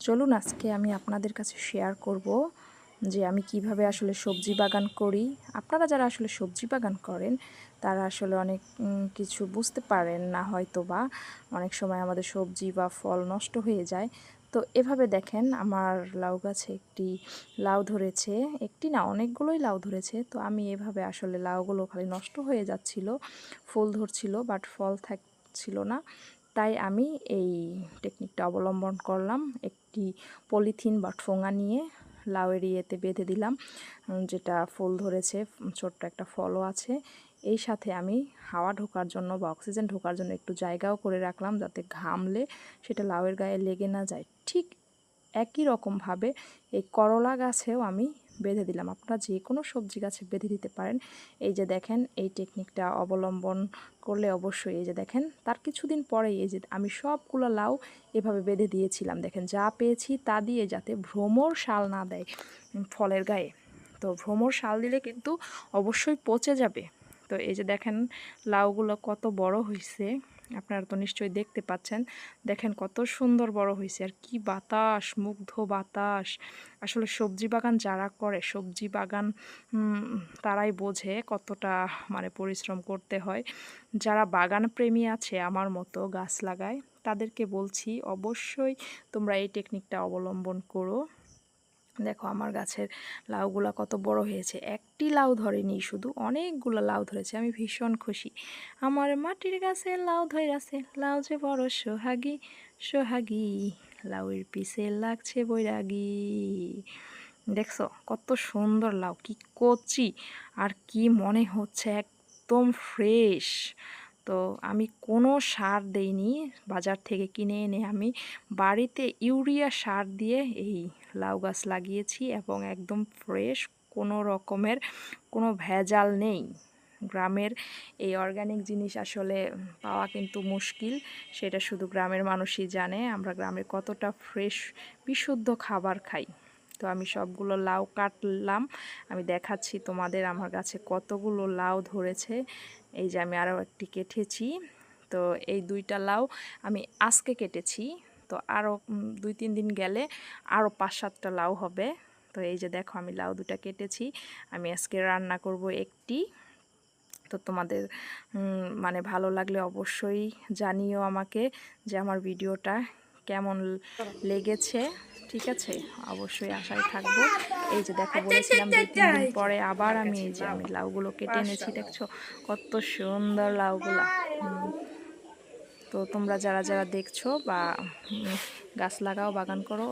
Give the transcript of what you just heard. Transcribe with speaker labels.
Speaker 1: চলুন আজকে আমি আপনাদের কাছে শেয়ার করব যে আমি কীভাবে আসলে সবজি বাগান করি। আপনারা যারা আসলে সবজি বাগান করেন, তারা আসলে অনেক কিছু বুঝতে পারেন না হয়তো বা অনেক সময় আমাদের সবজি বা ফল নষ্ট হয়ে যায়। তো এভাবে দেখেন, আমার লাউ গাছে একটি লাউ ধরেছে। একটি না, অনেকগুলোই লাউ ধরেছে। তো আমি এভাবে আসলে লাউগুলো খালি নষ্ট হয়ে যাচ্ছিল। ফুল ধরছিল বাট ফল থাকছিল না। তাই আমি এই টেকনিকটা অবলম্বন করলাম। একটি পলিথিন বা ঠোঙা নিয়ে লাউয়ের ইয়েতে বেঁধে দিলাম যেটা ফুল ধরেছে ছোট্ট একটা ফলও আছে। এই সাথে আমি হাওয়া ঢোকার জন্য বা অক্সিজেন ঢোকার জন্য একটু জায়গাও করে রাখলাম যাতে ঘামলে সেটা লাউয়ের গায়ে লেগে না যায়। ঠিক একই রকমভাবে এই করলা গাছেও আমি বেঁধে দিলাম। আপনারা যে কোনো সবজি গাছে বেঁধে দিতে পারেন। এই যে দেখেন, এই টেকনিকটা অবলম্বন করলে অবশ্যই এই যে দেখেন, তার কিছুদিন পরেই এই যে আমি সবগুলো লাউ এভাবে বেঁধে দিয়েছিলাম। দেখেন, যা পেয়েছি তা দিয়ে যাতে ভ্রমর শাল না দেয় ফলের গায়ে। তো ভ্রমর শাল দিলে কিন্তু অবশ্যই পচে যাবে। তো এই যে দেখেন, লাউগুলো কত বড় হয়েছে আপনারা তো নিশ্চয়ই দেখতে পাচ্ছেন। দেখেন কত সুন্দর বড় হয়েছে আর কি বাতাস, মুগ্ধ বাতাস। আসলে সবজি বাগান যারা করে, সবজি বাগান তারাই বোঝে কতটা মানে পরিশ্রম করতে হয়। যারা বাগান প্রেমী আছে আমার মতো গাছ লাগায়, তাদেরকে বলছি অবশ্যই তোমরা এই টেকনিকটা অবলম্বন করো। দেখো আমার গাছের লাউগুলা কত বড় হয়েছে। একটি লাউ ধরেনি, শুধু অনেকগুলো লাউ ধরেছে। আমি ভীষণ খুশি। আমার মাটির গাছে লাউ ধরেছে লাউ যে বড় সোহাগী সোহাগী, লাউয়ের পিছে লাগছে বৈরাগী। দেখছ কত সুন্দর লাউ, কি কচি, আর কি মনে হচ্ছে, একদম ফ্রেশ। তো আমি কোনো সার দেইনি বাজার থেকে কিনে এনে আমি বাড়িতে ইউরিয়া সার দিয়ে এই লাউ গাছ লাগিয়েছি এবং একদম ফ্রেশ কোনো রকমের কোনো ভেজাল নেই। গ্রামের এই অর্গানিক জিনিস আসলে পাওয়া কিন্তু মুশকিল, সেটা শুধু গ্রামের মানুষই জানে। আমরা গ্রামে কতটা ফ্রেশ, বিশুদ্ধ খাবার খাই। তো আমি সবগুলো লাউ কাটলাম। আমি দেখাচ্ছি তোমাদের আমার গাছে কতগুলো লাউ ধরেছে। এই যে আমি আরও একটি কেটেছি। তো এই দুইটা লাউ আমি আজকে কেটেছি। তো আরও দুই তিন দিন গেলে আরও পাঁচ সাতটা লাউ হবে। তো এই যে দেখো আমি লাউ দুটা কেটেছি। আমি আজকে রান্না করব একটি। তো তোমাদের মানে ভালো লাগলে অবশ্যই জানিও আমাকে যে আমার ভিডিওটা কেমন লেগেছে ঠিক আছে? অবশ্যই আশায় থাকব। এই যে দেখো বলেছিলাম দুই তিন দিন পরে আবার আমি এই যে আমি লাউগুলো কেটে এনেছি দেখছ? কত সুন্দর লাউগুলা। তো তোমরা যারা যারা দেখছ বা গাছ লাগাও বাগান করো।